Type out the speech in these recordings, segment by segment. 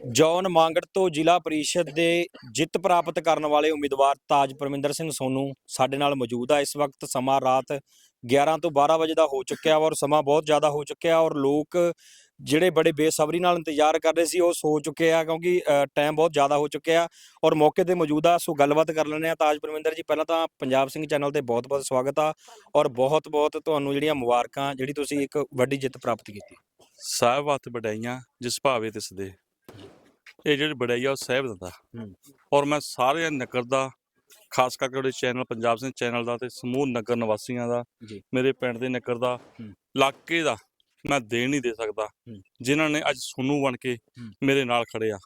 John Mangar ਤੋਂ ਜ਼ਿਲ੍ਹਾ ਪਰਿਸ਼ਦ ਦੇ ਜਿੱਤ ਪ੍ਰਾਪਤ ਕਰਨ ਵਾਲੇ ਉਮੀਦਵਾਰ ਤਾਜ ਪਰਮਿੰਦਰ ਸਿੰਘ ਸੋਨੂ ਸਾਡੇ ਨਾਲ ਮੌਜੂਦ ਆ। ਇਸ ਵਕਤ ਸਮਾਂ ਰਾਤ 11 ਤੋਂ 12 ਵਜੇ ਦਾ ਹੋ ਚੁੱਕਿਆ ਔਰ ਸਮਾਂ ਬਹੁਤ ਜ਼ਿਆਦਾ ਹੋ ਚੁੱਕਿਆ ਔਰ ਲੋਕ ਜਿਹੜੇ ਬੜੇ ਬੇਸਬਰੀ ਨਾਲ ਇੰਤਜ਼ਾਰ ਕਰ ਰਹੇ ਸੀ, ਉਹ ਸੋ ਚੁੱਕੇ ਆ ਕਿਉਂਕਿ ਟਾਈਮ ਬਹੁਤ ਜ਼ਿਆਦਾ ਹੋ ਚੁੱਕਿਆ ਔਰ ਮੌਕੇ ਤੇ ਮੌਜੂਦਾ ਸੋ ਗੱਲਬਾਤ ਕਰ ਲੈਂਦੇ ਆ ਤਾਜ ਪਰਮਿੰਦਰ ਜੀ। ਪਹਿਲਾਂ ਤਾਂ ਪੰਜਾਬ ਸਿੰਘ ਚੈਨਲ ਤੇ ਬਹੁਤ-ਬਹੁਤ ਸਵਾਗਤ ਆ ਔਰ ਬਹੁਤ-ਬਹੁਤ ਤੁਹਾਨੂੰ ਜਿਹੜੀਆਂ ਮੁਬਾਰਕਾਂ ਜਿਹੜੀ ਤੁਸੀਂ ਇੱਕ ਵੱਡੀ ਜਿੱਤ ਪ੍ਰਾਪਤ ਕੀਤੀ। ਸਾਹਿਬ, ਹੱਥ ਵਡਾਈਆਂ, ਜਿਸ ਭਾਵੇ ਤਿਸ ਦੇ। ਇਹ ਜਿਹੜੀ ਆ ਉਹ ਸਾਹਿਬ ਦਿੰਦਾ। ਔਰ ਮੈਂ ਸਾਰੇ ਨਗਰ ਦਾ ਖਾਸ ਕਰਕੇ ਉਹਦੇ ਚੈਨਲ ਪੰਜਾਬ ਸਿੰਘ ਚੈਨਲ ਦਾ ਤੇ ਸਮੂਹ ਨਗਰ ਨਿਵਾਸੀਆਂ ਦਾ। ਮੇਰੇ ਪਿੰਡ ਦੇ ਨਗਰ ਦਾ। ਇਲਾਕੇ ਦਾ ਮੈਂ ਦੇਣ ਨਹੀਂ ਦੇ ਸਕਦਾ। ਜਿਨ੍ਹਾਂ ਨੇ ਅੱਜ ਸੋਨੂ ਬਣ ਕੇ। ਮੇਰੇ ਨਾਲ ਖੜੇ ਆ।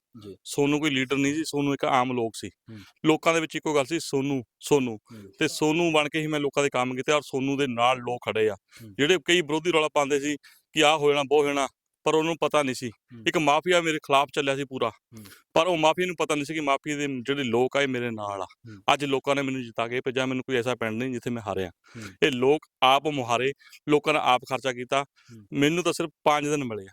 ਸੋਨੂ ਕੋਈ ਲੀਡਰ ਨਹੀਂ ਸੀ ਸੋਨੂ ਇੱਕ ਆਮ ਲੋਕ ਸੀ। ਲੋਕਾਂ ਦੇ ਵਿੱਚ ਇੱਕੋ ਗੱਲ ਸੀ ਸੋਨੂ ਸੋਨੂ। ਤੇ ਸੋਨੂ ਬਣ ਕੇ ਹੀ ਮੈਂ ਲੋਕਾਂ ਦੇ ਕੰਮ ਕੀਤੇ ਔਰ ਸੋਨੂ ਦੇ ਨਾਲ ਲੋਕ ਖੜੇ ਆ। ਜਿਹੜੇ ਕਈ ਵਿਰੋਧੀ ਰੌਲਾ ਪਾਉਂਦੇ ਸੀ ਕਿ ਆਹ ਹੋ ਜਾਣਾ ਉਹ ਹੋ ਜਾਣਾ ਪਰ ਉਹਨੂੰ ਪਤਾ ਨਹੀਂ ਸੀ। ਇੱਕ ਮਾਫੀਆ ਮੇਰੇ ਖਿਲਾਫ ਚੱਲਿਆ ਸੀ ਪੂਰਾ। ਪਰ ਉਹ ਮਾਫੀਆ ਨੂੰ ਪਤਾ ਨਹੀਂ ਸੀ ਕਿ ਮਾਫੀਆ ਦੇ ਜਿਹੜੇ ਲੋਕ ਆ ਇਹ ਮੇਰੇ ਨਾਲ ਆ। ਅੱਜ ਲੋਕਾਂ ਨੇ ਮੈਨੂੰ ਜਿਤਾ ਕੇ ਭੇਜਿਆ ਮੈਨੂੰ ਕੋਈ ਐਸਾ ਪਿੰਡ ਨਹੀਂ ਜਿੱਥੇ ਮੈਂ ਹਾਰਿਆ। ਇਹ ਲੋਕ ਆਪ ਮੁਹਾਰੇ ਲੋਕਾਂ ਨੇ ਆਪ ਖਰਚਾ ਕੀਤਾ। ਮੈਨੂੰ ਤਾਂ ਸਿਰਫ 5 ਦਿਨ ਮਿਲੇ ਆ।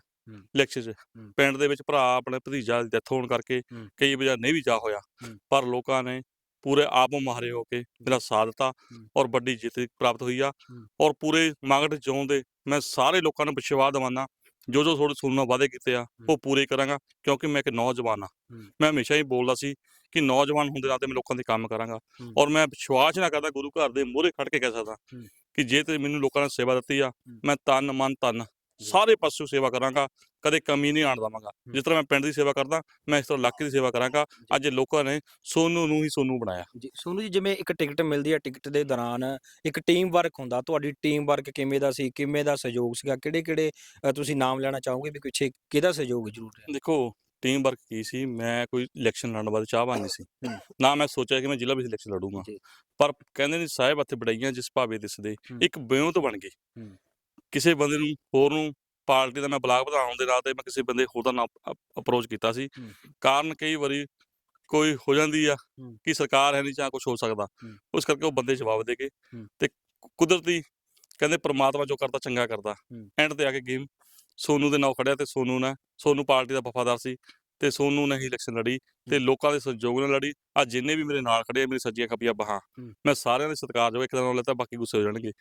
ਇਲੈਕਸ਼ਨ 'ਚ। ਪਿੰਡ ਦੇ ਵਿੱਚ ਭਰਾ ਆਪਣੇ ਭਤੀਜਾ ਦੀ ਡੈਥ ਹੋਣ ਕਰਕੇ। ਕਈ ਵਜ੍ਹਾ ਨਹੀਂ ਵੀ ਜਾ ਹੋਇਆ। ਪਰ ਲੋਕਾਂ ਨੇ ਪੂਰੇ ਆਪ ਮੁਹਾਰੇ ਹੋ ਕੇ ਮੇਰਾ ਸਾਥ ਦਿੱਤਾ। ਔਰ ਵੱਡੀ ਜਿੱਤ ਪ੍ਰਾਪਤ ਹੋਈ ਆ। ਔਰ ਪੂਰੇ ਮਾਗਟ ਜੋਂ ਦੇ ਮੈਂ ਸਾਰੇ ਲੋਕਾਂ ਨੂੰ ਵਿਸ਼ਵਾਸ ਦਿਵਾਨਾ ਜੋ ਜੋ ਥੋੜੇ ਸੁਣਨਾ ਵਾਅਦੇ ਕੀਤੇ ਆ ਉਹ ਪੂਰੇ ਕਰਾਂਗਾ ਕਿਉਂਕਿ ਮੈਂ ਇੱਕ ਨੌਜਵਾਨ ਆ। ਮੈਂ ਹਮੇਸ਼ਾ ਹੀ ਬੋਲਦਾ ਸੀ ਕਿ ਨੌਜਵਾਨ ਹੁੰਦੇ ਨਾਤੇ ਮੈਂ ਲੋਕਾਂ ਦੇ ਕੰਮ ਕਰਾਂਗਾ। ਔਰ ਮੈਂ ਵਿਸ਼ਵਾਸ ਨਾ ਕਰਦਾ ਗੁਰੂ ਘਰ ਦੇ ਮੂਹਰੇ ਖੜ ਕੇ ਕਹਿ ਸਕਦਾ। ਕਿ ਜੇ ਤੇ ਮੈਨੂੰ ਲੋਕਾਂ ਨੇ ਸੇਵਾ ਦਿੱਤੀ ਆ। ਮੈਂ ਤਨ ਮਨ ਜੀ। ਸਾਰੇ ਪਾਸੋਂ ਸੇਵਾ ਕਰਾਂਗਾ ਕਦੇ ਕਮੀ ਨਹੀਂ ਆਣ ਦਵਾਂਗਾ ਹੂੰ। ਜਿਸ ਤਰ੍ਹਾਂ ਮੈਂ ਪਿੰਡ ਦੀ ਸੇਵਾ ਕਰਦਾ ਮੈਂ ਇਸ ਤਰ੍ਹਾਂ ਇਲਾਕੇ ਦੀ ਸੇਵਾ ਕਰਾਂਗਾ ਅੱਜ ਲੋਕਾਂ ਨੇ ਸੋਨੂ ਨੂੰ ਹੀ ਸੋਨੂ ਬਣਾਇਆ ਜੀ ਸੋਨੂ ਜੀ ਜਿਵੇਂ ਇੱਕ ਟਿਕਟ ਮਿਲਦੀ ਹੈ ਟਿਕਟ ਦੇ ਦੌਰਾਨ ਇੱਕ ਟੀਮ ਵਰਕ ਹੁੰਦਾ ਤੁਹਾਡੀ ਟੀਮ ਵਰਕ ਕਿਵੇਂ ਦਾ ਸੀ ਕਿਵੇਂ ਦਾ ਸਹਿਯੋਗ ਸੀਗਾ ਕਿਹੜੇ ਕਿਹੜੇ ਤੁਸੀਂ ਨਾਮ ਲੈਣਾ ਚਾਹੋਗੇ ਵੀ ਪਿੱਛੇ ਕਿਹਦਾ ਸਹਿਯੋਗ ਜ਼ਰੂਰ ਰਿਹਾ ਦੇਖੋ ਟੀਮ ਵਰਕ ਕੀ ਸੀ ਮੈਂ ਕੋਈ ਇਲੈਕਸ਼ਨ ਲੜਨ ਵਾਲਾ ਚਾਹਵਾਨ ਨਹੀਂ ਸੀ ਹੂੰ। ਨਾ ਮੈਂ ਸੋਚਿਆ ਕਿ ਮੈਂ ਜ਼ਿਲ੍ਹਾ ਵਿੱਚ ਇਲੈਕਸ਼ਨ ਲੜੂੰਗਾ। ਪਰ ਕਹਿੰਦੇ ਨੇ ਸਾਹਿਬ ਹੱਥ ਬੜਾਈਆਂ ਜਿਸ ਭਾਵੇ ਦਿਸਦੇ ਹੂੰ। ਇੱਕ ਬਿਉਂਤ ਬਣ ਗਈ ਹੂੰ। ਕਿਸੇ ਬੰਦੇ ਨੂੰ ਹੋਰ ਨੂੰ ਪਾਰਟੀ ਦਾ ਮੈਂ ਬਲਾਕ ਵਧਾਉਣ ਦੇ ਨਾਂ ਤੇ ਮੈਂ ਕਿਸੇ ਬੰਦੇ ਹੋਰ ਦਾ ਨਾਮ ਅਪਰੋਚ ਕੀਤਾ ਸੀ। ਕਾਰਨ ਕਈ ਵਾਰੀ ਕੋਈ ਹੋ ਜਾਂਦੀ ਆ। ਕਿ ਸਰਕਾਰ ਹੈ ਨਹੀਂ ਜਾਂ ਕੁਝ ਹੋ ਸਕਦਾ। ਉਸ ਕਰਕੇ ਉਹ ਬੰਦੇ ਜਵਾਬ ਦੇ ਹੂੰ। ਤੇ ਕੁਦਰਤੀ ਕਹਿੰਦੇ ਪ੍ਰਮਾਤਮਾ ਜੋ ਕਰਦਾ ਚੰਗਾ ਕਰਦਾ। ਐਂਡ ਤੇ ਆ ਕੇ ਗੇਮ ਸੋਨੂ ਦੇ ਨਾਲ ਖੜਿਆ ਤੇ ਸੋਨੂ ਨੇ ਸੋਨੂ ਪਾਰਟੀ ਦਾ ਵਫਾਦਾਰ ਸੀ ਤੇ ਸੋਨੂ ਨੇ ਹੀ ਇਲੈਕਸ਼ਨ ਲੜੀ ਤੇ। ਲੋਕਾਂ ਦੇ ਸਹਿਯੋਗ ਨਾਲ ਲੜੀ ਆ ਜਿੰਨੇ ਵੀ ਮੇਰੇ ਨਾਲ ਖੜੇ ਆ ਮੇਰੀ ਸੱਜੀਆਂ ਖੱਬੀਆਂ ਬਾਹਾਂ। ਮੈਂ ਸਾਰਿਆਂ ਦੇ ਸਤਿਕਾਰਯੋਗ ਇੱਕ ਦਿਨ ਨਾਲ ਤਾਂ ਬਾਕੀ ਗੁੱਸੇ ਹੋ ਜਾਣਗੇ।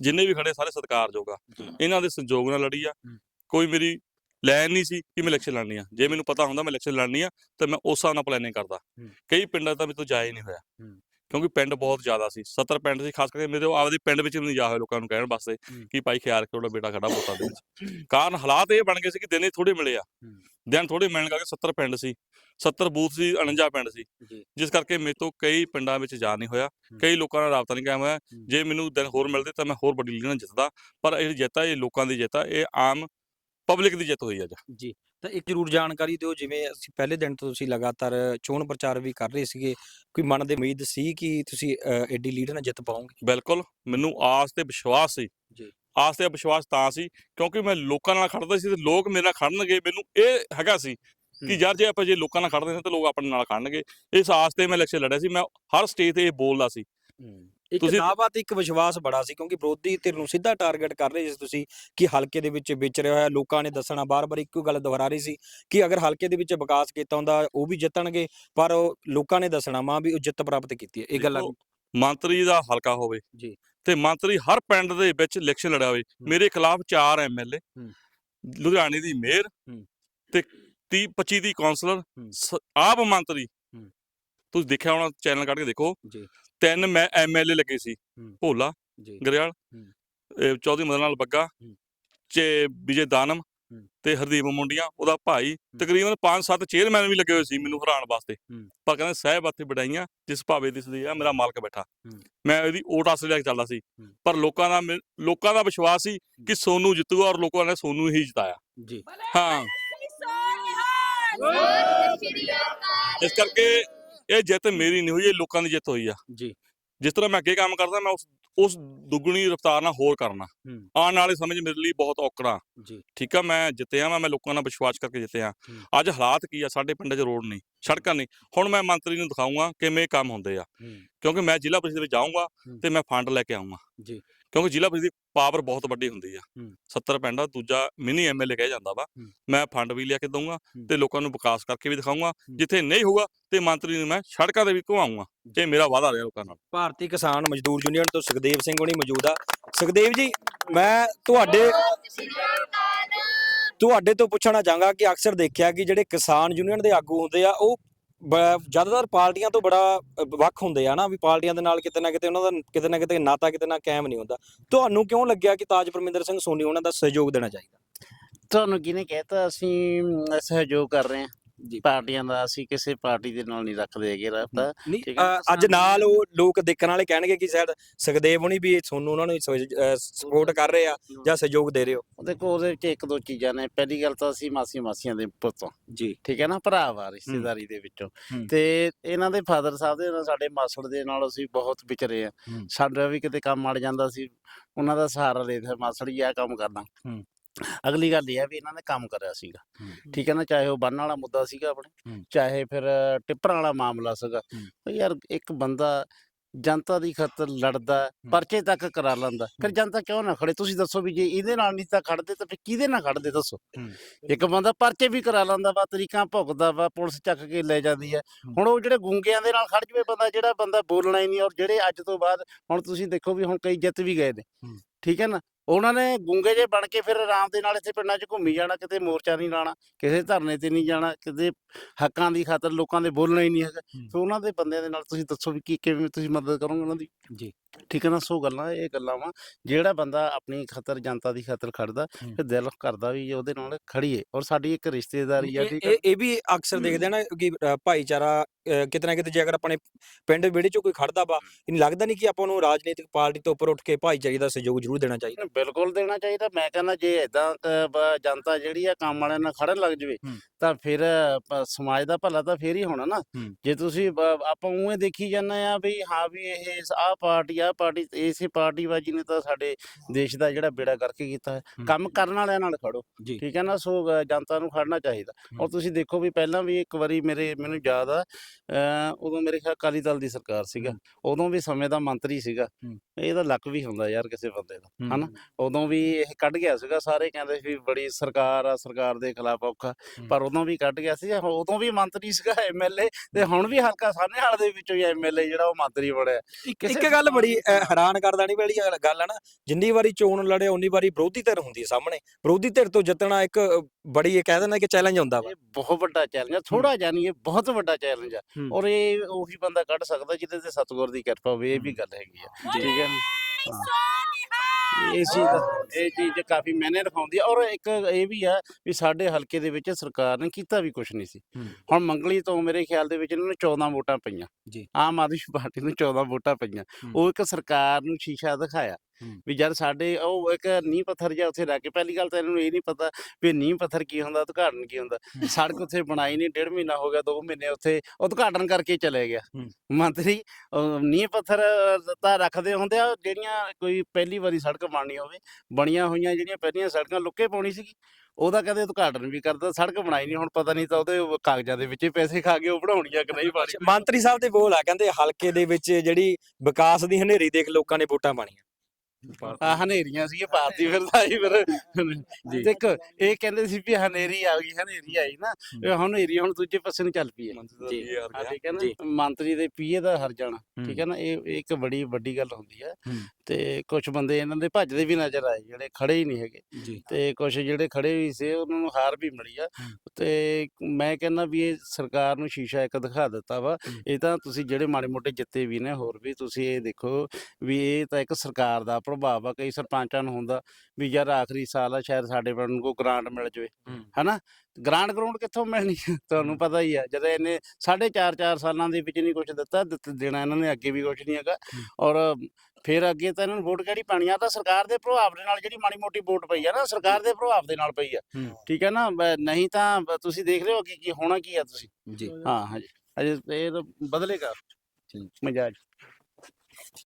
ਜਿੰਨੇ ਵੀ ਖੜੇ ਸਾਰੇ ਸਤਿਕਾਰਯੋਗ ਆ। ਇਹਨਾਂ ਦੇ ਸਹਿਯੋਗ ਨਾਲ ਲੜੀ ਆ। ਕੋਈ ਮੇਰੀ ਲੈਣ ਨਹੀਂ ਸੀ ਕਿ ਮੈਂ ਇਲੈਕਸ਼ਨ ਲੜਨੀ ਆ ਜੇ ਮੈਨੂੰ ਪਤਾ ਹੁੰਦਾ ਮੈਂ ਇਲੈਕਸ਼ਨ ਲੜਨੀ ਆ ਤਾਂ ਮੈਂ ਉਸ ਹਿਸਾਬ ਨਾਲ ਪਲੈਨਿੰਗ ਕਰਦਾ। ਕਈ ਪਿੰਡਾਂ ਤਾਂ ਮੇਰੇ ਤੋਂ ਜਾਇਆ ਹੀ ਨਹੀਂ ਹੋਇਆ। ਕਿਉਂਕਿ ਪਿੰਡ ਬਹੁਤ ਜ਼ਿਆਦਾ ਸੀ 70 ਪਿੰਡ ਸੀ ਖਾਸ ਕਰਕੇ ਮੇਰੇ ਉਹ ਆਪਦੇ ਪਿੰਡ ਵਿੱਚ ਨਹੀਂ ਜਾ ਹੋਇਆ ਲੋਕਾਂ ਨੂੰ ਕਹਿਣ ਵਾਸਤੇ। ਕਿ ਭਾਈ ਖਿਆਲ ਕਰੋ ਤੁਹਾਡਾ ਬੇਟਾ ਖੜਾ ਵੋਟਾਂ ਦੇ ਵਿੱਚ ਕਾਰਨ ਹਾਲਾਤ ਇਹ ਬਣ ਗਏ ਸੀ ਕਿ ਦਿਨੇ ਥੋੜੇ ਮਿਲੇ ਆ। ਦਿਨ ਥੋੜੇ ਮਿਲਣ ਕਰਕੇ 70 ਪਿੰਡ ਸੀ 70 ਬੂਥ ਸੀ 49 ਪਿੰਡ ਸੀ ਜਿਸ ਕਰਕੇ ਮੇਰੇ ਤੋਂ ਕਈ ਪਿੰਡਾਂ ਵਿੱਚ ਜਾ ਨਹੀਂ ਹੋਇਆ। ਕਈ ਲੋਕਾਂ ਨਾਲ ਰਾਬਤਾ ਨਹੀਂ ਕਾਇਮ ਹੋਇਆ। ਜੇ ਮੈਨੂੰ ਦਿਨ ਹੋਰ ਮਿਲਦੇ ਤਾਂ ਮੈਂ ਹੋਰ ਵੱਡੀ ਲੀਡ ਨਾਲ ਜਿੱਤਦਾ ਪਰ ਇਹ ਜਿੱਤ ਇਹ ਲੋਕਾਂ ਦੀ ਜਿੱਤ ਆ ਇਹ ਆਮ ਪਬਲਿਕ ਦੀ ਜਿੱਤ ਹੋਈ ਅੱਜ ਜੀ ਤਾਂ ਇੱਕ ਜ਼ਰੂਰ ਜਾਣਕਾਰੀ ਦਿਓ ਜਿਵੇਂ ਅਸੀਂ ਪਹਿਲੇ ਦਿਨ ਤੋਂ ਤੁਸੀਂ ਲਗਾਤਾਰ ਚੋਣ ਪ੍ਰਚਾਰ ਵੀ ਕਰ ਰਹੇ ਸੀਗੇ ਕੋਈ ਮਨ ਦੇ ਉਮੀਦ ਸੀ ਕਿ ਤੁਸੀਂ ਅ, ਐਡੀ ਲੀਡ ਨਾਲ ਜਿੱਤ ਪਾਓਗੇ? ਬਿਲਕੁਲ ਮੈਨੂੰ ਆਸ ਤੇ ਵਿਸ਼ਵਾਸ ਸੀ। ਜੀ। ਆਸ ਤੇ ਵਿਸ਼ਵਾਸ ਤਾਂ ਸੀ ਕਿਉਂਕਿ ਮੈਂ ਲੋਕਾਂ ਨਾਲ ਖੜਦਾ ਸੀ ਤੇ ਲੋਕ ਮੇਰੇ ਨਾਲ ਖੜਨਗੇ ਮੈਨੂੰ ਇਹ ਹੈਗਾ ਸੀ ਕਿ ਹੂੰ। ਯਾਰ ਜੇ ਆਪਾਂ ਜੇ ਲੋਕਾਂ ਨਾਲ ਖੜਦੇ ਹਾਂ ਤਾਂ ਲੋਕ ਆਪਣੇ ਨਾਲ ਖੜਨਗੇ ਇਸ ਆਸ ਤੇ ਮੈਂ ਇਲੈਕਸ਼ਨ ਲੜਿਆ ਸੀ ਮੈਂ ਹਰ ਸਟੇਜ ਤੇ ਇਹ ਬੋਲਦਾ ਸੀ। ਇੱਕ ਤੇ ਇੱਕ ਵਿਸ਼ਵਾਸ ਬੜਾ ਸੀ ਕਿਉਂਕਿ ਵਿਰੋਧੀ ਧਿਰ ਨੂੰ ਸਿੱਧਾ ਟਾਰਗੇਟ ਕਰ ਰਹੇ ਸੀ ਤੁਸੀਂ ਕਿ ਹਲਕੇ ਦੇ ਵਿੱਚ ਵਿਚ ਰਿਹਾ ਹੋਇਆ ਲੋਕਾਂ ਨੇ ਦੱਸਣਾ ਬਾਰ-ਬਾਰ ਇੱਕੋ ਗੱਲ ਦੁਹਰਾ ਰਹੀ ਸੀ ਕਿ ਅਗਰ ਹਲਕੇ ਦੇ ਵਿੱਚ ਵਿਕਾਸ ਕੀਤਾ ਹੁੰਦਾ ਉਹ ਵੀ ਜਿੱਤਣਗੇ ਪਰ ਉਹ ਲੋਕਾਂ ਨੇ ਦੱਸਣਾ ਮਾਂ ਵੀ ਉਹ ਜਿੱਤ ਪ੍ਰਾਪਤ ਕੀਤੀ ਹੈ ਇਹ ਗੱਲਾਂ ਮੰਤਰੀ ਦਾ ਹਲਕਾ ਹੋਵੇ ਜੀ। ਤੇ ਮੰਤਰੀ ਹਰ ਪਿੰਡ ਦੇ ਵਿੱਚ ਇਲੈਕਸ਼ਨ ਲੜਿਆ ਹੋਵੇ ਮੇਰੇ ਖਿਲਾਫ 4 ਐਮਐਲਏ। ਲੁਧਿਆਣੇ ਦੀ ਮੇਅਰ। ਤੇ 30 25 ਦੀ ਕਾਉਂਸਲਰ ਆਪ ਮੰਤਰੀ। ਤੁਸੀਂ ਦੇਖਿਆ ਹੋਣਾ ਚੈਨਲ ਕੱਢ ਕੇ ਦੇਖੋ ਜੀ ਤਿੰਨ ਮੈਂ ਐਮਐਲਏ ਲੱਗੇ ਸੀ ਹੂੰ। ਭੋਲਾ ਜੀ ਗਰੇਵਾਲ ਹੂੰ। ਇਹ ਚੌਧਰੀ ਮਦਨ ਲਾਲ ਬੱਗਾ ਹੂੰ। ਤੇ ਵਿਜੇ ਦਾਨਮ ਹੂੰ। ਤੇ ਹਰਦੀਪ ਮੁੰਡੀਆਂ ਉਹਦਾ ਭਾਈ ਤਕਰੀਬਨ 5-7 ਚੇਅਰਮੈਨ ਵੀ ਲੱਗੇ ਹੋਏ ਸੀ ਮੈਨੂੰ ਹਰਾਉਣ ਵਾਸਤੇ ਹੂੰ। ਪਰ ਕਹਿੰਦੇ ਸਾਹਿਬ ਹੱਥੇ ਵਡਾਈਆਂ ਜਿਸ ਭਾਵੇਂ ਦਿਸਦੀ ਆ ਮੇਰਾ ਮਾਲਕ ਬੈਠਾ ਹੂੰ। ਮੈਂ ਇਹਦੀ ਓਟ ਆਸਰੇ ਲੈ ਕੇ ਚੱਲਦਾ ਸੀ ਹੂੰ। ਪਰ ਲੋਕਾਂ ਦਾ ਮੇ- ਲੋਕਾਂ ਦਾ ਵਿਸ਼ਵਾਸ ਸੀ ਕਿ ਸੋਨੂ ਜਿੱਤੂਗਾ ਔਰ ਲੋਕਾਂ ਨੇ ਸੋਨੂ ਹੀ ਜਿਤਾਇਆ ਜੀ ਹਾਂ ਇਸ ਕਰਕੇ ਇਹ ਜਿੱਤ ਮੇਰੀ ਨਹੀਂ ਹੋਈ ਇਹ ਲੋਕਾਂ ਦੀ ਜਿੱਤ ਹੋਈ ਆ। ਜੀ। ਜਿਸ ਤਰ੍ਹਾਂ ਮੈਂ ਅੱਗੇ ਕੰਮ ਕਰਦਾ ਮੈਂ ਉਸ ਉਸ ਦੁੱਗਣੀ ਰਫ਼ਤਾਰ ਨਾਲ ਹੋਰ ਕਰਨਾ। ਹੂੰ। ਆਉਣ ਵਾਲੇ ਸਮੇਂ 'ਚ ਮੇਰੇ ਲਈ ਬਹੁਤ ਔਕੜਾ। ਜੀ। ਠੀਕ ਆ ਮੈਂ ਜਿੱਤਿਆ ਵਾਂ ਮੈਂ ਲੋਕਾਂ ਨਾਲ ਵਿਸ਼ਵਾਸ ਕਰਕੇ ਜਿੱਤਿਆ। ਹੂੰ। ਅੱਜ ਹਾਲਾਤ ਕੀ ਆ? ਸਾਡੇ ਪਿੰਡ 'ਚ ਰੋਡ ਨਹੀਂ ਸੜਕਾਂ ਨਹੀਂ। ਹੁਣ ਮੈਂ ਮੰਤਰੀ ਨੂੰ ਦਿਖਾਊਂਗਾ ਕਿਵੇਂ ਕੰਮ ਹੁੰਦੇ ਆ। ਹੂੰ। ਕਿਉਂਕਿ ਮੈਂ ਜ਼ਿਲ੍ਹਾ ਪ੍ਰੀਸ਼ਦ ਵਿੱਚ ਜਾਊਂਗਾ ਹੂੰ। ਤੇ ਮੈਂ ਫੰਡ ਲੈ ਕੇ ਆਊਂਗਾ। ਜੀ। ਕਿਉਂਕਿ ਜ਼ਿਲ੍ਹਾ ਪ੍ਰੀਸ਼ਦ ਦੀ ਪਾਵਰ ਬਹੁਤ ਵੱਡੀ ਹੁੰਦੀ ਆ। ਹੂੰ। 70 ਪਿੰਡ ਆ ਦੂਜਾ ਮਿਨੀ ਐਮਐਲਏ ਕਹਿ ਜਾਂਦਾ ਵਾ। ਮੈਂ ਫੰਡ ਵੀ ਲਿਆ ਕੇ ਦਊਂਗਾ। ਤੇ ਲੋਕਾਂ ਨੂੰ ਵਿਕਾਸ ਕਰਕੇ ਵੀ ਦਿਖਾਊਂਗਾ। ਜਿੱਥੇ ਨਹੀਂ ਹੋਊਗਾ ਤੇ ਮੰਤਰੀ ਨੂੰ ਮੈਂ ਸੜਕਾਂ ਤੇ ਵੀ ਘੁਮਾਊਂਗਾ ਇਹ ਮੇਰਾ ਵਾਅਦਾ ਰਿਹਾ ਲੋਕਾਂ ਨਾਲ। ਭਾਰਤੀ ਕਿਸਾਨ ਮਜ਼ਦੂਰ ਯੂਨੀਅਨ ਤੋਂ ਸੁਖਦੇਵ ਸਿੰਘ ਹੋਣੀ ਮੌਜੂਦ ਆ। ਸੁਖਦੇਵ ਜੀ ਮੈਂ ਤੁਹਾਡੇ ਤੁਹਾਡੇ ਤੋਂ ਪੁੱਛਣਾ ਚਾਹਾਂਗਾ ਕਿ ਅਕਸਰ ਦੇਖਿਆ ਕਿ ਜਿਹੜੇ ਕਿਸਾਨ ਯੂਨੀਅਨ ਦੇ ਆਗੂ ਹੁੰਦੇ ਆ ਉਹ ਜ਼ਿਆਦਾਤਰ ਪਾਰਟੀਆਂ ਤੋਂ ਬੜਾ ਵੱਖ ਹੁੰਦੇ ਆ ਨਾ, ਵੀ ਪਾਰਟੀਆਂ ਦੇ ਨਾਲ ਕਿਤੇ ਨਾ ਕਿਤੇ ਉਹਨਾਂ ਦਾ, ਕਿਤੇ ਨਾ ਕਿਤੇ ਨਾਤਾ ਕਿਤੇ ਨਾ ਕਾਇਮ ਨਹੀਂ ਹੁੰਦਾ। ਤੁਹਾਨੂੰ ਕਿਉਂ ਲੱਗਿਆ ਕਿ ਤਾਜ ਪਰਮਿੰਦਰ ਸਿੰਘ ਸੋਨੀ ਉਹਨਾਂ ਦਾ ਸਹਿਯੋਗ ਦੇਣਾ ਚਾਹੀਦਾ? ਤੁਹਾਨੂੰ ਕਿਹਨੇ ਕਹਿਤਾ? ਅਸੀਂ ਸਹਿਯੋਗ ਕਰ ਰਹੇ ਹਾਂ। ਜੀ। ਪਾਰਟੀਆਂ ਦਾ ਅਸੀਂ ਕਿਸੇ ਪਾਰਟੀ ਦੇ ਨਾਲ ਨਹੀਂ ਰੱਖਦੇ ਹੈਗੇ ਰਾਬਤਾ ਨਹੀਂ ਅੱਜ ਨਾਲ ਉਹ ਲੋਕ ਦੇਖਣ ਵਾਲੇ ਕਹਿਣਗੇ ਕਿ ਸ਼ਾਇਦ ਸੁਖਦੇਵ ਹੁਣੀ ਵੀ ਤੁਹਾਨੂੰ ਉਹਨਾਂ ਨੂੰ ਸਪੋਰਟ ਕਰ ਰਹੇ ਆ ਜਾਂ ਸਹਿਯੋਗ ਦੇ ਰਹੇ ਹੋ। ਦੇਖੋ ਉਹਦੇ ਵਿੱਚ ਇੱਕ ਦੋ ਚੀਜ਼ਾਂ ਨੇ। ਪਹਿਲੀ ਗੱਲ ਤਾਂ ਅਸੀਂ ਮਾਸੀ ਮਾਸੀਆਂ ਦੇ ਪੁੱਤੋਂ ਜੀ। ਠੀਕ ਹੈ ਨਾ? ਭਰਾ ਵਾ ਰਿਸ਼ਤੇਦਾਰੀ ਦੇ ਵਿੱਚੋਂ। ਤੇ ਇਹਨਾਂ ਦੇ ਫਾਦਰ ਸਾਹਿਬ ਦੇ ਨਾਲ ਸਾਡੇ ਮਾਸੜ ਦੇ ਨਾਲ ਅਸੀਂ ਬਹੁਤ ਵਿਚਰੇ ਆ ਸਾਡਾ ਵੀ ਕਿਤੇ ਕੰਮ ਮੜ ਜਾਂਦਾ ਸੀ। ਉਹਨਾਂ ਦਾ ਸਹਾਰਾ ਲੈਦੇ ਮਾਸੜ ਜੀ ਆ ਕੰਮ ਕਰਨਾ। ਹੂੰ। ਅਗਲੀ ਗੱਲ ਇਹ ਆ ਵੀ ਇਹਨਾਂ ਨੇ ਕੰਮ ਕਰਿਆ ਸੀਗਾ। ਠੀਕ ਹੈ ਨਾ ਚਾਹੇ ਉਹ ਬੰਨ ਵਾਲਾ ਮੁੱਦਾ ਸੀਗਾ ਆਪਣੇ। ਚਾਹੇ ਫਿਰ ਟਿੱਪਰਾਂ ਵਾਲਾ ਮਾਮਲਾ ਸੀਗਾ ਯਾਰ ਇੱਕ ਬੰਦਾ ਜਨਤਾ ਦੀ ਖਾਤਰ ਲੜਦਾ ਪਰਚੇ ਤੱਕ ਕਰਾ ਲੈਂਦਾ ਫਿਰ। ਜਨਤਾ ਕਿਉਂ ਨਾ ਖੜੇ ਤੁਸੀਂ ਦੱਸੋ ਵੀ ਜੇ ਇਹਦੇ ਨਾਲ ਨਹੀਂ ਤਾਂ ਖੜਦੇ ਤਾਂ ਫਿਰ ਕਿਹਦੇ ਨਾਲ ਖੜਦੇ ਦੱਸੋ। ਇੱਕ ਬੰਦਾ ਪਰਚੇ ਵੀ ਕਰਾ ਲੈਂਦਾ ਵਾ ਤਰੀਕਾਂ ਭੁਗਤਦਾ ਵਾ ਪੁਲਿਸ ਚੱਕ ਕੇ ਲੈ ਜਾਂਦੀ ਹੈ। ਹੁਣ ਉਹ ਜਿਹੜੇ ਗੁੰਗਿਆਂ ਦੇ ਨਾਲ ਖੜ ਜਵੇ ਬੰਦਾ ਜਿਹੜਾ ਬੰਦਾ ਬੋਲਣਾ ਹੀ ਨਹੀਂ ਔਰ ਜਿਹੜੇ ਅੱਜ ਤੋਂ ਬਾਅਦ ਹੁਣ ਤੁਸੀਂ ਦੇਖੋ ਵੀ ਹੁਣ ਕਈ ਜਿੱਤ ਵੀ ਗਏ ਨੇ। ਠੀਕ ਹੈ ਨਾ ਉਹਨਾਂ ਨੇ ਗੁੰਗੇ ਜੇ ਬਣ ਕੇ ਫਿਰ ਆਰਾਮ ਦੇ ਨਾਲ ਇੱਥੇ ਪਿੰਡਾਂ 'ਚ ਘੁੰਮੀ ਜਾਣਾ ਕਿਤੇ ਮੋਰਚਾ ਨਹੀਂ ਲਾਣਾ ਕਿਸੇ ਧਰਨੇ ਤੇ ਨਹੀਂ ਜਾਣਾ ਕਿਤੇ ਹੱਕਾਂ ਦੀ ਖਾਤਰ ਲੋਕਾਂ ਦੇ ਬੋਲਣਾ ਹੀ ਨਹੀਂ ਹੈਗਾ। ਫਿਰ ਉਹਨਾਂ ਦੇ ਬੰਦਿਆਂ ਦੇ ਨਾਲ ਤੁਸੀਂ ਦੱਸੋ ਵੀ ਕੀ ਕਿਵੇਂ ਤੁਸੀਂ ਮਦਦ ਕਰੋਗੇ ਉਹਨਾਂ ਦੀ? ਜੀ। ਠੀਕ ਹੈ ਨਾ ਸੋ ਗੱਲਾਂ ਇਹ ਗੱਲਾਂ ਵਾ ਜਿਹੜਾ ਬੰਦਾ ਆਪਣੀ ਖਾਤਰ ਜਨਤਾ ਦੀ ਖਾਤਰ ਖੜਦਾ। ਫਿਰ ਦਿਲ ਕਰਦਾ ਵੀ ਉਹਦੇ ਨਾਲ ਖੜੀਏ ਔਰ ਸਾਡੀ ਇੱਕ ਰਿਸ਼ਤੇਦਾਰੀ ਆ ਠੀਕ ਹੈ ਇਹ ਵੀ ਅਕਸਰ ਦੇਖਦੇ ਨਾ ਕਿ ਭਾਈਚਾਰਾ ਅ, ਕਿਤੇ ਜੇ ਅਗਰ ਆਪਣੇ ਪਿੰਡ ਵਿਹੜੇ ਚੋਂ ਕੋਈ ਖੜਦਾ ਵਾ ਇਹ ਲੱਗਦਾ ਨਹੀਂ ਕਿ ਆਪਾਂ ਨੂੰ ਰਾਜਨੀਤਿਕ ਪਾਰਟੀ ਤੋਂ ਉੱਪਰ ਉੱਠ ਕੇ ਭਾਈਚਾਰੇ ਦਾ ਸਹਿਯੋਗ ਜ਼ਰੂਰ ਦੇਣਾ ਚਾਹੀਦਾ ਬਿਲਕੁਲ ਦੇਣਾ ਚਾਹੀਦਾ ਮੈਂ ਕਹਿੰਦਾ ਜੇ ਇਦਾਂ ਜਨਤਾ ਜਿਹੜੀ ਆ ਕੰਮ ਵਾਲਿਆਂ ਨਾਲ ਖੜਨ ਲੱਗ ਜਵੇ। ਤਾਂ ਫਿਰ ਸਮਾਜ ਦਾ ਭਲਾ ਤਾਂ ਫੇਰ ਹੀ ਹੋਣਾ ਨਾ। ਜੇ ਤੁਸੀਂ ਆਪਾਂ ਉਵੇਂ ਦੇਖੀ ਜਾਂਦੇ ਆ ਵੀ ਹਾਂ ਵੀ ਇਹ ਆਹ ਪਾਰਟੀ ਆ ਪਾਰਟੀ ਇਸੇ ਪਾਰਟੀਬਾਜੀ ਨੇ ਤਾਂ ਸਾਡੇ ਦੇਸ਼ ਦਾ ਜਿਹੜਾ ਬੇੜਾ ਕਰਕੇ ਕੀਤਾ ਹੈ। ਕੰਮ ਕਰਨ ਵਾਲਿਆਂ ਨਾਲ ਖੜੋ। ਠੀਕ ਹੈ ਨਾ ਸੋ ਜਨਤਾ ਨੂੰ ਖੜਨਾ ਚਾਹੀਦਾ ਔਰ। ਤੁਸੀਂ ਦੇਖੋ ਵੀ ਪਹਿਲਾਂ ਵੀ ਇੱਕ ਵਾਰੀ ਮੇਰੇ ਮੈਨੂੰ ਯਾਦ ਆ ਉਦੋਂ ਮੇਰੇ ਖਿਆਲ ਅਕਾਲੀ ਦਲ ਦੀ ਸਰਕਾਰ ਸੀਗਾ। ਉਦੋਂ ਵੀ ਸਮੇਂ ਦਾ ਮੰਤਰੀ ਸੀਗਾ। ਇਹਦਾ ਲੱਕ ਵੀ ਹੁੰਦਾ ਯਾਰ ਕਿਸੇ ਬੰਦੇ ਦਾ ਹਨਾ ਉਦੋਂ ਵੀ ਇਹ ਕੱਢ ਗਿਆ ਸੀਗਾ ਸਾਰੇ ਕਹਿੰਦੇ ਸੀ ਬੜੀ ਸਰਕਾਰ ਆ ਸਰਕਾਰ ਦੇ ਖਿਲਾਫ ਔਖਾ। ਪਰ ਉਦੋਂ ਵੀ ਕੱਢ ਗਿਆ ਸੀ ਉਦੋਂ ਵੀ ਮੰਤਰੀ ਸੀਗਾ ਐਮਐਲਏ ਤੇ ਹੁਣ ਵੀ ਹਲਕਾ ਸਾਹਨੇਵਾਲ ਦੇ ਵਿੱਚੋਂ ਹੀ ਐਮਐਲਏ ਜਿਹੜਾ ਉਹ ਮੰਤਰੀ ਬਣਿਆ ਇੱਕ ਗੱਲ ਬੜੀ ਅ, ਹੈਰਾਨ ਕਰ ਦੇਣੀ ਵਾਲੀ ਗੱਲ- ਆ ਨਾ ਜਿੰਨੀ ਵਾਰੀ ਚੋਣ ਲੜੇ ਉਨੀ ਵਾਰੀ ਵਿਰੋਧੀ ਧਿਰ ਹੁੰਦੀ ਹੈ ਸਾਹਮਣੇ। ਵਿਰੋਧੀ ਧਿਰ ਤੋਂ ਜਿੱਤਣਾ ਇੱਕ ਬੜੀ ਇਹ ਕਹਿ ਦਿੰਦਾ ਕਿ ਚੈਲੰਜ ਹੁੰਦਾ ਵਾ। ਇਹ ਬਹੁਤ ਵੱਡਾ ਚੈਲੰਜ ਆ। ਥੋੜਾ ਜਿਹਾ ਨਹੀਂ ਇਹ ਬਹੁਤ ਵੱਡਾ ਚੈਲੰਜ ਆ। ਹੂੰ। ਔਰ ਇਹ ਉਹੀ ਬੰਦਾ ਕੱਢ ਸਕਦਾ ਜਿਹਦੇ ਤੇ ਸਤਿਗੁਰ ਦੀ ਕਿਰਪਾ ਹੋਵੇ ਇਹ ਵੀ ਗੱਲ ਹੈਗੀ ਆ। ਠੀਕ ਹੈ। ਨਾ? ਹਾਂ। ਇਹ ਚੀਜ਼ ਦਾ- ਇਹ ਚੀਜ਼ ਕਾਫੀ ਮੈਨੇ ਰਖਾਉਂਦੀ ਆ ਔਰ ਇੱਕ ਇਹ ਵੀ ਆ ਵੀ ਸਾਡੇ ਹਲਕੇ ਦੇ ਵਿੱਚ ਸਰਕਾਰ ਨੇ ਕੀਤਾ ਵੀ ਕੁਝ ਨਹੀਂ ਸੀ। ਹੁਣ ਮੰਗਲੀ ਤੋਂ ਮੇਰੇ ਖਿਆਲ ਦੇ ਵਿੱਚ ਇਹਨਾਂ ਨੂੰ 14 ਵੋਟਾਂ ਪਈਆਂ ਜੀ। ਆਮ ਆਦਮੀ ਪਾਰਟੀ ਨੂੰ 14 ਵੋਟਾਂ ਪਈਆਂ। ਉਹ ਇੱਕ ਸਰਕਾਰ ਨੂੰ ਸ਼ੀਸ਼ਾ ਦਿਖਾਇਆ। ਵੀ ਜਦ ਸਾਡੇ ਉਹ ਇੱਕ ਨੀਂਹ ਪੱਥਰ ਜਿਹਾ ਉੱਥੇ ਰੱਖ ਕੇ ਪਹਿਲੀ ਗੱਲ ਤਾਂ ਇਹਨਾਂ ਨੂੰ ਇਹ ਨਹੀਂ ਪਤਾ ਵੀ ਨੀਂਹ ਪੱਥਰ ਕੀ ਹੁੰਦਾ ਉਦਘਾਟਨ ਕੀ ਹੁੰਦਾ। ਸੜਕ ਉੱਥੇ ਬਣਾਈ ਨਹੀਂ ਡੇਢ ਮਹੀਨਾ ਹੋ ਗਿਆ 2 ਮਹੀਨੇ ਉੱਥੇ ਉਦਘਾਟਨ ਕਰਕੇ ਚਲੇ ਗਿਆ। ਮੰਤਰੀ ਨੀਂਹ ਪੱਥਰ ਤਾਂ ਰੱਖਦੇ ਹੁੰਦੇ ਆ ਜਿਹੜੀਆਂ ਕੋਈ ਪਹਿਲੀ ਵਾਰੀ ਸੜਕ ਬਣਨੀ ਹੋਵੇ ਬਣੀਆਂ ਹੋਈਆਂ ਜਿਹੜੀਆਂ ਪਹਿਲੀਆਂ ਸੜਕਾਂ ਲੁੱਕੇ ਪਾਉਣੀ ਸੀਗੀ ਉਹਦਾ ਕਦੇ ਉਦਘਾਟਨ ਵੀ ਕਰਦਾ ਸੜਕ ਬਣਾਈ ਨਹੀਂ ਹੁਣ ਪਤਾ ਨਹੀਂ ਤਾਂ ਉਹਦੇ ਉਹ ਕਾਗਜ਼ਾਂ ਦੇ ਵਿੱਚ ਪੈਸੇ ਖਾ ਕੇ ਉਹ ਬਣਾਉਣੀਆਂ ਕਿ ਨਹੀਂ ਪਾਣੀ ਮੰਤਰੀ ਸਾਹਿਬ ਦੇ ਬੋਲ ਆ ਕਹਿੰਦੇ ਹਲਕੇ ਦੇ ਵਿੱਚ ਜਿਹੜੀ ਵਿਕਾਸ ਦੀ ਹਨੇਰੀ ਦੇਖ ਲੋਕਾਂ ਨੇ ਵੋਟਾਂ ਪਾਣੀਆਂ ਆ ਹਨੇਰੀਆਂ ਸੀ ਭਾਰਤੀ ਫਿਰਦਾ ਸੀ ਫਿਰ ਜੀ। ਦੇਖ ਇਹ ਕਹਿੰਦੇ ਸੀ ਵੀ ਹਨੇਰੀ ਆ ਗਈ ਹਨੇਰੀ ਆਈ ਨਾ ਇਹ ਹੁਣ ਹਨੇਰੀ ਹੁਣ ਦੂਜੇ ਪਾਸੇ ਨੂੰ ਚੱਲ ਪਈ ਹੈ ਜੀ। ਆ ਠੀਕ ਹੈ। ਨਾ ਮੰਤਰੀ ਦੇ ਪੀਏ ਦਾ ਹਰ ਜਾਣਾ ਠੀਕ ਹੈ ਨਾ ਇਹ ਇਹ ਇੱਕ ਬੜੀ ਵੱਡੀ ਗੱਲ ਹੁੰਦੀ ਹੈ। ਤੇ ਕੁਝ ਬੰਦੇ ਇਹਨਾਂ ਦੇ ਭੱਜਦੇ ਵੀ ਨਜ਼ਰ ਆਏ ਜਿਹੜੇ ਖੜੇ ਹੀ ਨਹੀਂ ਹੈਗੇ ਤੇ ਕੁਝ ਜਿਹੜੇ ਖੜੇ ਵੀ ਸੀ ਉਹਨਾਂ ਨੂੰ ਹਾਰ ਵੀ ਮਿਲੀ ਆ। ਤੇ ਮੈਂ ਕਹਿੰਦਾ ਵੀ ਇਹ ਸਰਕਾਰ ਨੂੰ ਸ਼ੀਸ਼ਾ ਇੱਕ ਦਿਖਾ ਦਿੱਤਾ ਵਾ। ਇਹ ਤਾਂ ਤੁਸੀਂ ਜਿਹੜੇ ਮਾੜੇ ਮੋਟੇ ਜਿੱਤੇ ਵੀ ਨੇ ਹੋਰ ਵੀ ਤੁਸੀਂ ਇਹ ਦੇਖੋ ਵੀ ਇਹ ਤਾਂ ਇੱਕ ਸਰਕਾਰ ਦਾ ਪ੍ਰਭਾਵ ਆ ਕਈ ਸਰਪੰਚਾਂ ਨੂੰ ਹੁੰਦਾ ਵੀ ਯਾਰ ਆਖਰੀ ਸਾਲ ਆ ਸ਼ਾਇਦ ਸਾਡੇ ਪਿੰਡ ਨੂੰ ਕੋਈ ਗ੍ਰਾਂਟ ਮਿਲ ਜਾਵੇ। ਹਨਾ? ਗ੍ਰਾਂਟ ਗਰਾਊਂਡ ਕਿੱਥੋਂ ਮਿਲਣੀ? ਤੁਹਾਨੂੰ ਪਤਾ ਹੀ ਆ ਜਦੋਂ ਇਹਨੇ ਸਾਢੇ ਚਾਰ ਚਾਰ ਸਾਲਾਂ ਦੇ ਵਿੱਚ ਨਹੀਂ ਕੁਝ ਦਿੱਤਾ ਦੇਣਾ ਇਹਨਾਂ ਨੇ ਅੱਗੇ ਵੀ ਕੁਝ ਨਹੀਂ ਹੈਗਾ। ਔਰ ਫਿਰ ਅੱਗੇ ਤਾਂ ਇਹਨਾਂ ਨੂੰ ਵੋਟ ਕਿਹੜੀ ਪਾਣੀ ਆ? ਤਾਂ ਸਰਕਾਰ ਦੇ ਪ੍ਰਭਾਵ ਦੇ ਨਾਲ ਜਿਹੜੀ ਮਾੜੀ ਮੋਟੀ ਵੋਟ ਪਈ ਆ ਨਾ ਸਰਕਾਰ ਦੇ ਪ੍ਰਭਾਵ ਦੇ ਨਾਲ ਪਈ ਆ। ਠੀਕ ਹੈ ਨਾ? ਨਹੀਂ ਤਾਂ ਤੁਸੀਂ ਦੇਖ ਰਹੇ ਹੋ ਕਿ ਕੀ ਹੋਣਾ ਕੀ ਆ ਤੁਸੀਂ? ਜੀ। ਹਾਂ ਹਾਂਜੀ। ਅਜੇ ਇਹ ਤਾਂ ਬਦਲੇਗਾ ਠੀਕ। ਮਜਾਜ।